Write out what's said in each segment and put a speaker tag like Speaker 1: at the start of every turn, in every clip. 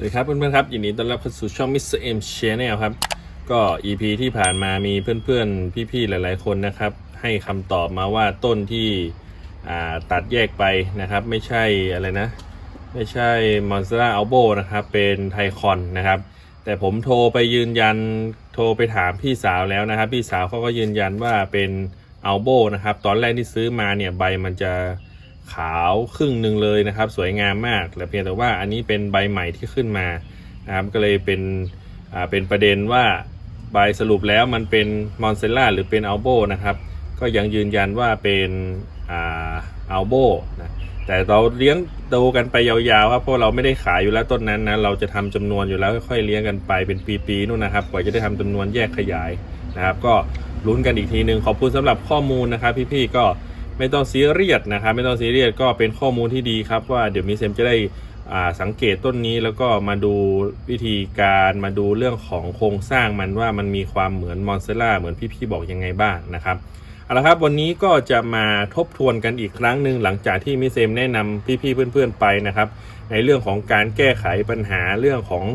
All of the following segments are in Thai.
Speaker 1: สวัสดีครับเพื่อนๆครับยินดีต้อนรับเข้าสู่ช่อง Mr. M Channel ครับ ก็ EP ที่ผ่านมามีเพื่อนๆ พี่ๆ หลายๆ คนนะครับ ให้คำตอบมาว่าต้นที่ตัดแยกไปนะครับ ไม่ใช่อะไรนะ ไม่ใช่ Monstera Albo นะครับ เป็นไทคอนนะครับ แต่ผมโทรไปยืนยันโทรไปถามพี่สาวแล้วนะครับ พี่สาวเขาก็ยืนยันว่าเป็นอัลโบนะครับ ตอนแรกที่ซื้อมาเนี่ยใบมันจะ ขาวครึ่งหนึ่งเลยนะครับ สวยงามมากแต่เพียงแต่ว่าอันนี้เป็นใบใหม่ที่ขึ้นมานะครับก็เลยเป็นอ่าเป็นประเด็นว่าใบสรุปแล้วมันเป็นมอนเซล่าหรือเป็นอัลโบนะครับ ก็ยังยืนยันว่าเป็นอ่าอัลโบนะแต่เราเลี้ยงดูกันไปยาวๆครับเพราะเราไม่ได้ขายอยู่แล้วต้นนั้นนะเราจะทำจำนวนอยู่แล้วค่อยๆเลี้ยงกันไปเป็นปีๆนู่นนะครับกว่าจะได้ทำจำนวนแยกขยายนะครับ ก็ลุ้นกันอีกทีหนึ่งขอบคุณสำหรับข้อมูลนะครับ พี่ๆก็ ไม่ต้องซีเรียสนะครับไม่ต้องซีเรียสก็เป็นข้อมูลที่ดีครับว่าเดี๋ยวมิเซมจะได้สังเกตต้นนี้แล้วก็มาดูวิธีการมาดูเรื่องของโครงสร้างมันว่ามันมีความเหมือนมอนเซล่าเหมือนพี่ๆบอกยังไงบ้างนะครับเอาละครับวันนี้ก็จะมาทบทวนกันอีกครั้งหนึ่งหลังจากที่มิเซมแนะนำพี่ๆเพื่อนๆไปนะครับ ในเรื่องของการแก้ไขปัญหาเรื่องของ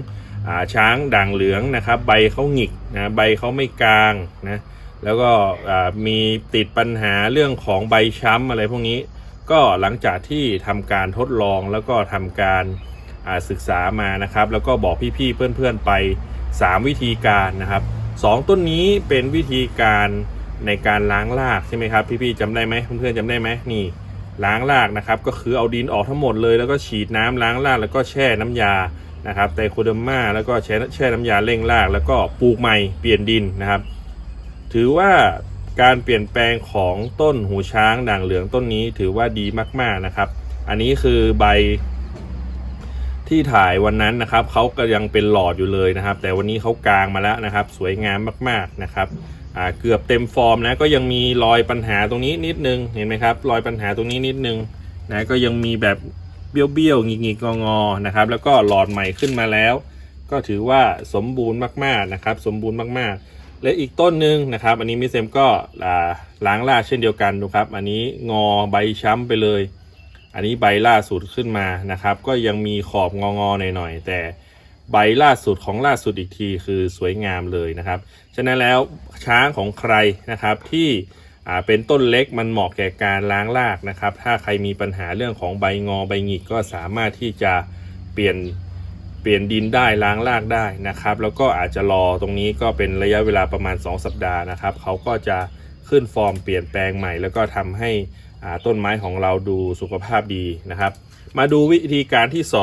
Speaker 1: อช้างด่างเหลืองนะครับ ใบเขาหงิกนะใบเขาไม่กลางนะ แล้วก็มีติดปัญหาเรื่องของใบช้ำอะไรพวกนี้ ก็หลังจากที่ทำการทดลองแล้วก็ทำการาศึกษามานะครับ แล้วก็บอกพี่ๆเพื่อนๆไป 3 วิธีการนะครับสองต้นนี้เป็นวิธีการในการล้างรากใช่ไหมครับพี่ๆจำได้ไหมเพื่อนๆจำได้ไหมนี่ล้างรากนะครับก็คือเอาดินออกทั้งหมดเลยแล้วก็ฉีดน้ำล้างรากแล้วก็แช่น้ำยานะครับไตโคเดอร์มาแล้วก็แช่แช่น้ำยาเร่งราก แล้วก็ปลูกใหม่เปลี่ยนดินนะครับ ถือว่าการเปลี่ยนแปลงของต้นหูช้างด่างเหลืองต้นนี้ถือว่าดีมากๆนะครับ อันนี้คือใบที่ถ่ายวันนั้นนะครับเขาก็ยังเป็นหลอดอยู่เลยนะครับ แต่วันนี้เขากลางมาแล้วนะครับ สวยงามมากๆนะครับเกือบเต็มฟอร์มนะก็ยังมีรอยปัญหาตรงนี้นิดนึงเห็นไหมครับรอยปัญหาตรงนี้นิดนึงนะก็ยังมีแบบเบี้ยวๆงิกๆงอๆนะครับ แล้วก็หลอดใหม่ขึ้นมาแล้ว ก็ถือว่าสมบูรณ์มากๆนะครับ สมบูรณ์มากๆ และอีกต้นหนึ่งนะครับ อันนี้มิเซมก็อ่าล้างราเช่นเดียวกันดูครับ อันนี้งอใบช้ำไปเลย อันนี้ใบล่าสุดขึ้นมานะครับ ก็ยังมีขอบงองอหน่อยๆแต่ใบล่าสุดของล่าสุดอีกทีคือสวยงามเลยนะครับ ฉะนั้นแล้วช้างของใครนะครับที่อ่าเป็นต้นเล็กมันเหมาะแก่การล้างรากนะครับ ถ้าใครมีปัญหาเรื่องของใบงอใบหงิกก็สามารถที่จะเปลี่ยน เปลี่ยนดินได้ล้างรากได้นะครับ แล้วก็อาจจะรอตรงนี้ก็เป็นระยะเวลาประมาณ 2 สัปดาห์นะครับเขาก็จะขึ้นฟอร์มเปลี่ยนแปลงใหม่ แล้วก็ทำให้อ่าต้นไม้ของเราดูสุขภาพดีนะครับ มาดูวิธีการที่ 2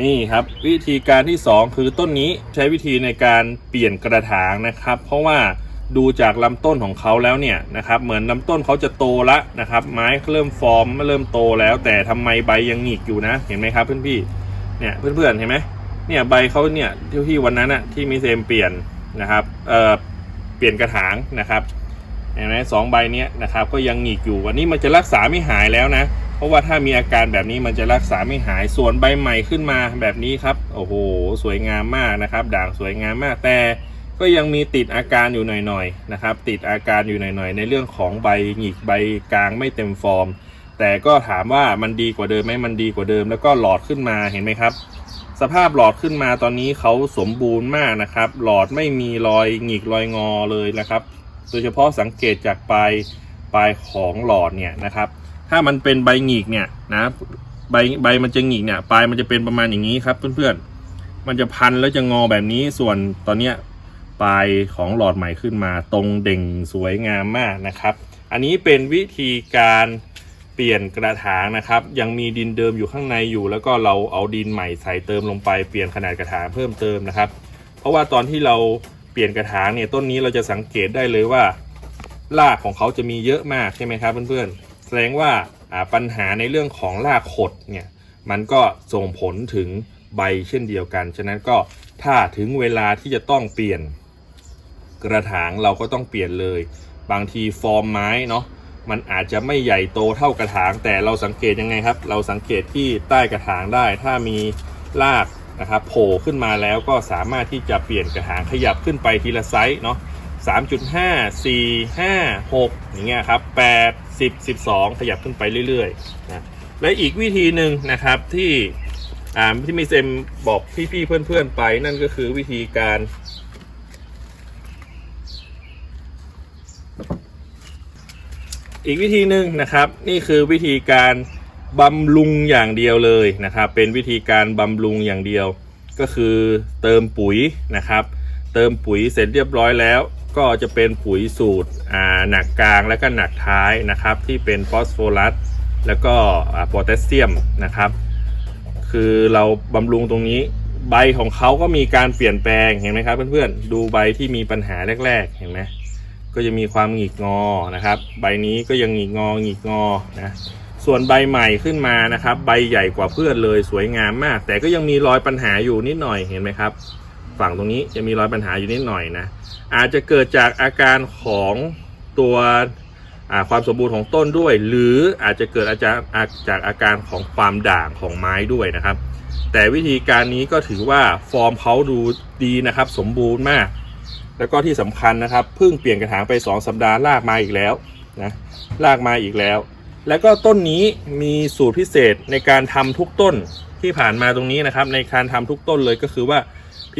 Speaker 1: นี่ครับวิธีการที่ 2 คือต้นนี้ใช้วิธีในการเปลี่ยนกระถางนะครับ เพราะว่า ดูจากลำต้นของเขาแล้วเนี่ยนะครับเหมือนลำต้นเขาจะโตละนะครับ ไม้เริ่มฟอร์มเริ่มโตแล้ว แต่ทำไมใบยังหงิกอยู่นะเห็นไหมครับเพื่อนพี่เนี่ยเพื่อนๆเห็นไหมเนี่ยใบเขาเนี่ยที่ที่วันนั้นอะที่มิเซมเปลี่ยนนะครับเอ่อเปลี่ยนกระถางนะครับเห็นไหมสองใบเนี้ยนะครับก็ยังหงิกอยู่วันนี้มันจะรักษาไม่หายแล้วนะ เพราะว่าถ้ามีอาการแบบนี้มันจะรักษาไม่หายส่วนใบใหม่ขึ้นมาแบบนี้ครับโอ้โหสวยงามมากนะครับ ด่างสวยงามมากแต่ ก็ยังมีติดอาการอยู่หน่อยๆนะครับ ติดอาการอยู่หน่อยๆ ในเรื่องของใบหงิกใบกลางไม่เต็มฟอร์ม แต่ก็ถามว่ามันดีกว่าเดิมไหมมันดีกว่าเดิม แล้วก็หลอดขึ้นมาเห็นไหมครับ สภาพหลอดขึ้นมาตอนนี้เขาสมบูรณ์มากนะครับ หลอดไม่มีรอยหงิกรอยงอเลยนะครับ โดยเฉพาะสังเกตจากปลายปลายของหลอดเนี่ยนะครับ ถ้ามันเป็นใบหงิกเนี่ยนะใบใบมันจะหงิกเนี่ยปลายมันจะเป็นประมาณอย่างนี้ครับเพื่อนๆมันจะพันแล้วจะงอแบบนี้ส่วนตอนเนี้ย ปลายของหลอดใหม่ขึ้นมา ตรงเด่งสวยงามมากนะครับ อันนี้เป็นวิธีการเปลี่ยนกระถางนะครับ ยังมีดินเดิมอยู่ข้างในอยู่ แล้วก็เราเอาดินใหม่ใส่เติมลงไปเปลี่ยนขนาดกระถางเพิ่มเติมนะครับ เพราะว่าตอนที่เราเปลี่ยนกระถางเนี่ยต้นนี้เราจะสังเกตได้เลยว่ารากของเขาจะมีเยอะมากใช่ไหมครับเพื่อนๆแสดงว่าอ่าปัญหาในเรื่องของรากขดเนี่ยมันก็ส่งผลถึงใบเช่นเดียวกัน ฉะนั้นก็ถ้าถึงเวลาที่จะต้องเปลี่ยน กระถางเราก็ต้องเปลี่ยนเลย บางทีฟอร์มไม้เนาะมันอาจจะไม่ใหญ่โตเท่ากระถาง แต่เราสังเกตยังไงครับ เราสังเกตที่ใต้กระถางได้ ถ้ามีรากนะครับโผล่ขึ้นมาแล้วก็สามารถที่จะเปลี่ยนกระถางขยับขึ้นไปทีละไซส์เนาะ3.5 4 5 6 อย่างเงี้ยครับ8 10 12 ขยับขึ้นไปเรื่อยๆนะและอีกวิธีหนึ่งนะครับที่อ่าที่มิเซมบอกพี่ๆเพื่อนๆไปนั่นก็คือวิธีการ อีกวิธีหนึ่งนะครับ นี่คือวิธีการบำรุงอย่างเดียวเลยนะครับ เป็นวิธีการบำรุงอย่างเดียว ก็คือเติมปุ๋ยนะครับ เติมปุ๋ยเสร็จเรียบร้อยแล้ว ก็จะเป็นปุ๋ยสูตรอ่าหนักกลางและก็หนักท้ายนะครับ ที่เป็นฟอสโฟรัสแล้วก็โพแทสเซียมนะครับ คือเราบำรุงตรงนี้ใบของเขาก็มีการเปลี่ยนแปลงเห็นไหมครับเพื่อนๆดูใบที่มีปัญหาแรก ๆ เห็นไหม ก็จะมีความหงิกงอนะครับ ใบนี้ก็ยังหงิกงอหงิกงอนะส่วนใบใหม่ขึ้นมานะครับ ใบใหญ่กว่าเพื่อนเลยสวยงามมาก แต่ก็ยังมีรอยปัญหาอยู่นิดหน่อยเห็นไหมครับ ฝั่งตรงนี้จะมีรอยปัญหาอยู่นิดหน่อยนะอาจจะเกิดจากอาการของตัวความสมบูรณ์ของต้นด้วย หรืออาจจะเกิดอาจจะจากอาการของความด่างของไม้ด้วยนะครับ แต่วิธีการนี้ก็ถือว่าฟอร์มเขาดูดีนะครับ สมบูรณ์มาก แล้วก็ที่สำคัญนะครับเพิ่งเปลี่ยนกระถางไป 2 สัปดาห์ลากมาอีกแล้วนะลากมาอีกแล้ว แล้วก็ต้นนี้มีสูตรพิเศษในการทำทุกต้นที่ผ่านมาตรงนี้นะครับ ในการทำทุกต้นเลยก็คือว่า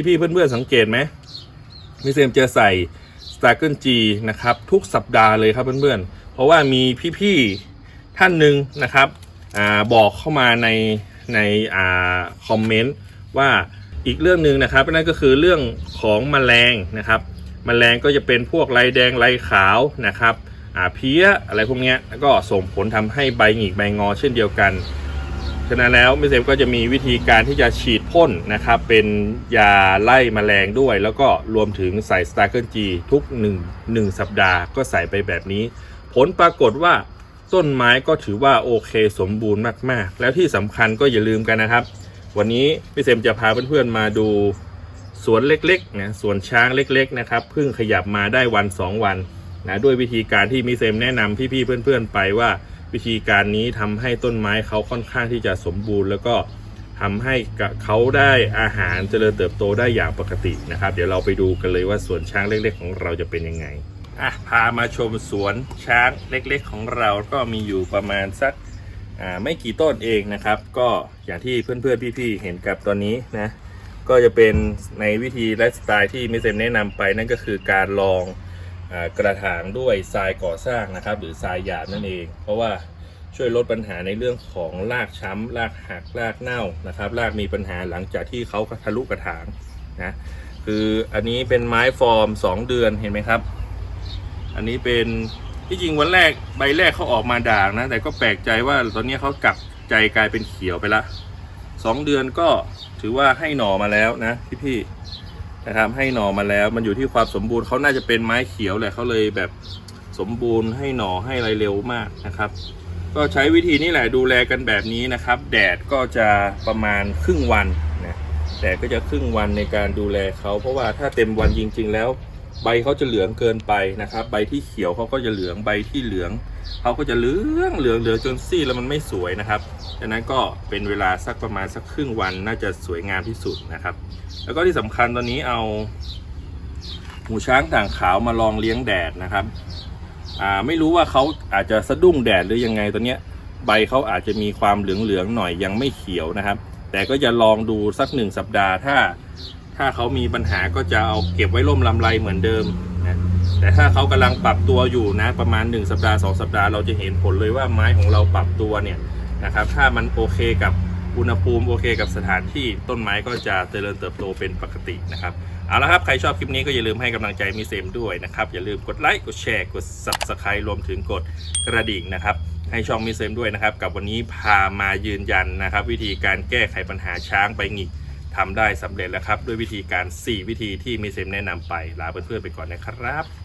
Speaker 1: พี่ๆเพื่อนๆสังเกตไหมมิเซมจะใส่ s t a r g l e G นะครับทุกสัปดาห์เลยครับเพื่อนๆ เพราะว่ามีพี่ๆท่านหนึ่งนะครับอบอกเข้ามาในในอ่าคอมเมนต์ว่า อีกเรื่องหนึ่งนะครับนั่นก็คือเรื่องของแมลงนะครับแมลงก็จะเป็นพวกลายแดงลายขาวนะครับอาเพี้ยอะไรพวกนี้แล้วก็ส่งผลทำให้ใบหงิกใบงอเช่นเดียวกันฉะนั้นแล้วมิเซมก็จะมีวิธีการที่จะฉีดพ่นนะครับเป็นยาไล่แมลงด้วย แล้วก็รวมถึงใส่สตาร์เกิลจีทุก1 1สัปดาห์ก็ใส่ไปแบบนี้ ผลปรากฏว่าต้นไม้ก็ถือว่าโอเคสมบูรณ์มากๆ แล้วที่สำคัญก็อย่าลืมกันนะครับ วันนี้พี่เซมจะพาเพื่อนๆมาดูสวนเล็กๆนะสวนช้างเล็กๆนะครับเพิ่งขยับมาได้วัน 2 วันนะด้วยวิธีการที่มิเซมแนะนำพี่ๆเพื่อนๆไปว่าวิธีการนี้ทำให้ต้นไม้เขาค่อนข้างที่จะสมบูรณ์ แล้วก็ทำให้เขาได้อาหารเจริญเติบโตได้อย่างปกตินะครับ เดี๋ยวเราไปดูกันเลยว่าสวนช้างเล็ก ๆ ของเราจะเป็นยังไงอะพามาชมสวนช้างเล็ก ๆ ของเราก็มีอยู่ประมาณสัก ไม่กี่ต้นเองนะครับ ก็อย่างที่เพื่อนๆพี่ๆเห็นกับตอนนี้นะ ก็จะเป็นในวิธีไลฟ์สไตล์ที่มิเซมแนะนำไปนั่นก็คือการลองอกระถางด้วยทรายก่อสร้างนะครับ หรือทรายหยาบนั่นเอง เพราะว่าช่วยลดปัญหาในเรื่องของรากช้ำรากหักรากเน่านะครับรากมีปัญหาหลังจากที่เขาทะลุกระถางนะคืออันนี้เป็นไม้ฟอร์ม 2 เดือนเห็นไหมครับ อันนี้เป็น ที่จริงวันแรกใบแรกเขาออกมาด่างนะ แต่ก็แปลกใจว่าตอนนี้เขากลับใจกลายเป็นเขียวไปละสองเดือนก็ถือว่าให้หน่อมาแล้วนะพี่ๆนะครับให้หน่อมาแล้ว มันอยู่ที่ความสมบูรณ์เขาน่าจะเป็นไม้เขียวแหละเขาเลยแบบสมบูรณ์ให้หน่อให้อะไรเร็วมากนะครับ ก็ใช้วิธีนี้แหละดูแลกันแบบนี้นะครับ แดดก็จะประมาณครึ่งวันนะแดดก็จะครึ่งวันในการดูแลเขาเพราะว่าถ้าเต็มวันจริง ๆ แล้ว ใบเขาจะเหลืองเกินไปนะครับ ใบที่เขียวเขาก็จะเหลืองใบที่เหลืองเขาก็จะเหลืองเหลืองเหลืองจนซีดแล้วมันไม่สวยนะครับดังนั้นก็เป็นเวลาสักประมาณสักครึ่งวันน่าจะสวยงามที่สุดนะครับ แล้วก็ที่สำคัญตอนนี้เอาหมูช้างด่างขาวมาลองเลี้ยงแดดนะครับอ่าไม่รู้ว่าเขาอาจจะสะดุ้งแดดหรือยังไงตอนเนี้ยใบเขาอาจจะมีความเหลืองๆหน่อยยังไม่เขียวนะครับ แต่ก็จะลองดูสักหนึ่งสัปดาห์ถ้า ถ้าเขามีปัญหาก็จะเอาเก็บไว้ร่มลำไรเหมือนเดิมนะแต่ถ้าเขากำลังปรับตัวอยู่นะประมาณ 1 สัปดาห์ 2 สัปดาห์เราจะเห็นผลเลยว่าไม้ของเราปรับตัวเนี่ยนะครับถ้ามันโอเคกับอุณหภูมิโอเคกับสถานที่ต้นไม้ก็จะเจริญเติบโตเป็นปกตินะครับเอาละครับใครชอบคลิปนี้ก็อย่าลืมให้กำลังใจมิเซมด้วยนะครับอย่าลืมกดไลค์กดแชร์กด subscribe รวมถึงกดกระดิ่งนะครับให้ช่องมิเซมด้วยนะครับกับวันนี้พามายืนยันนะครับ วิธีการแก้ไขปัญหาช้างใบหงิก ทำได้สำเร็จแล้วครับ ด้วยวิธีการ 4 วิธีที่มิเซมแนะนำไปลาเพื่อนๆไปก่อนนะครับ